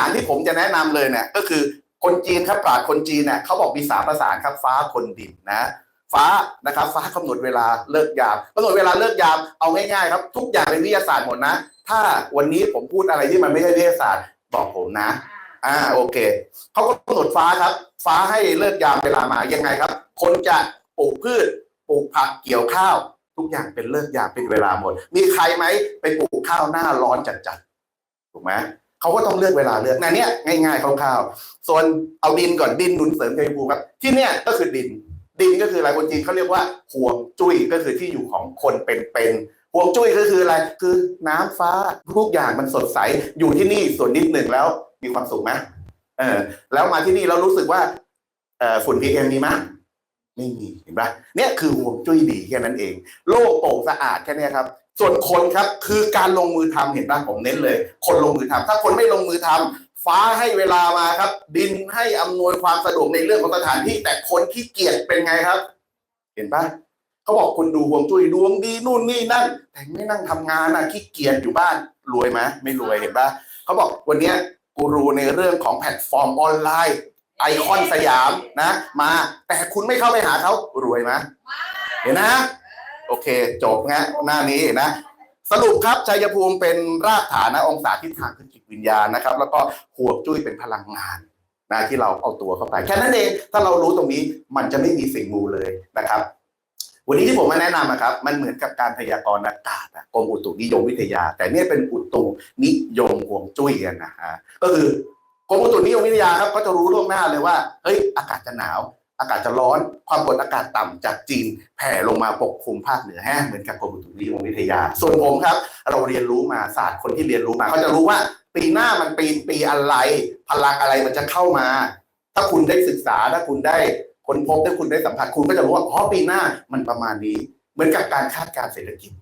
าที่ผมจะแนะนำเลยเนี่ยก็คือคนจีนครับปราชญ์คนจีนเนี่ยเขาบอกมีสามประสานครับฟ้าคนดินนะฟ้านะครับฟ้ากำหนดเวลาเลิกยามกำหนดเวลาเลิกยามเอาง่ายๆครับ ทุกอย่างเป็นวิทยาศาสตร์หมดนะ ถ้าวันนี้ผมพูดอะไรที่มันไม่ใช่วิทยาศาสตร์บอกผมนะ อ่าโอเคเขาก็กำหนดฟ้าครับ ฟ้าให้เลิกยามเวลามายังไงครับ คนจะปลูกพืชปลูกผักเกี่ยวข้าว ทุกอย่างเป็นเลิกยามเป็นเวลาหมด มีใครไหมไปปลูกข้าวหน้าร้อนจัดๆถูกไหม เขาก็ต้องเลือกเวลาเลือกนะเนี่ยง่ายๆคร่าวๆส่วนเอาดินก่อนดินหนุนเสริมชัยภูมิครับ ที่เนี่ยก็คือดิน ดินก็คืออะไรคนจีนเขาเรียกว่าห่วงจุ้ยก็คือที่อยู่ของคนเป็นๆห่วงจุ้ยก็คืออะไรคือน้ำฟ้าทุกอย่างมันสดใสอยู่ที่นี่ส่วนนิดหนึ่งแล้วมีความสุขไหมเออแล้วมาที่นี่เรารู้สึกว่าเออฝุ่นพีเอ็มมีไหม ไม่มีเห็นปะเนี่ยคือห่วงจุ้ยดีแค่นั้นเอง โลกโปร่งสะอาดแค่นี้ครับ ส่วนคนครับคือการลงมือทำเห็นปะผมเน้นเลย คนลงมือทำถ้าคนไม่ลงมือทำฟ้าให้เวลามาครับ ดินให้อำนวยความสะดวกในเรื่องของสถานที่ แต่คนขี้เกียจเป็นไงครับ เห็นปะเขาบอกคุณดูห่วงจุ้ยดวงดีนู่นนี่นั่น แต่ไม่นั่งทำงานนะขี้เกียจอยู่บ้านรวยไหมไม่รวยเห็นปะเขาบอกวันนี้กูรูในเรื่องของแพลตฟอร์มออนไลน์ ไอคอนสยามนะ มา แต่คุณไม่เข้าไปหาเขารวยไหมเห็นนะ โอเค จบนะหน้านี้นะ สรุปครับชัยภูมิเป็นรากฐานนะองศาทิศทางคือจิตวิญญาณนะครับ แล้วก็ห่วงจุ้ยเป็นพลังงานนะที่เราเอาตัวเข้าไป แค่นั้นเองถ้าเรารู้ตรงนี้มันจะไม่มีสิ่งมูเลยนะครับ วันนี้ที่ผมมาแนะนำนะครับ มันเหมือนกับการพยากรณ์อากาศกรมอุตุนิยมวิทยา แต่เนี่ยเป็นอุตุนิยมห่วงจุ้ยกันนะฮะก็คือ กรมอุตุนิยมวิทยาครับก็จะรู้ล่วงหน้าเลยว่าเฮ้ยอากาศจะหนาว อากาศจะร้อน ความกดอากาศต่ำจากจีนแผ่ลงมาปกคลุมภาคเหนือแห้งเหมือนกับกรมอุตุนิยมวิทยา ส่วนผมครับ เราเรียนรู้มาศาสตร์คนที่เรียนรู้มาเขาจะรู้ว่า ปีหน้ามันปีปีอะไร พลังอะไรมันจะเข้ามา ถ้าคุณได้ศึกษาถ้าคุณได้ค้นพบถ้าคุณได้สัมผัสคุณก็จะรู้ว่าอ๋อปีหน้ามันประมาณนี้ เหมือนกับการคาดการณ์เศรษฐกิจ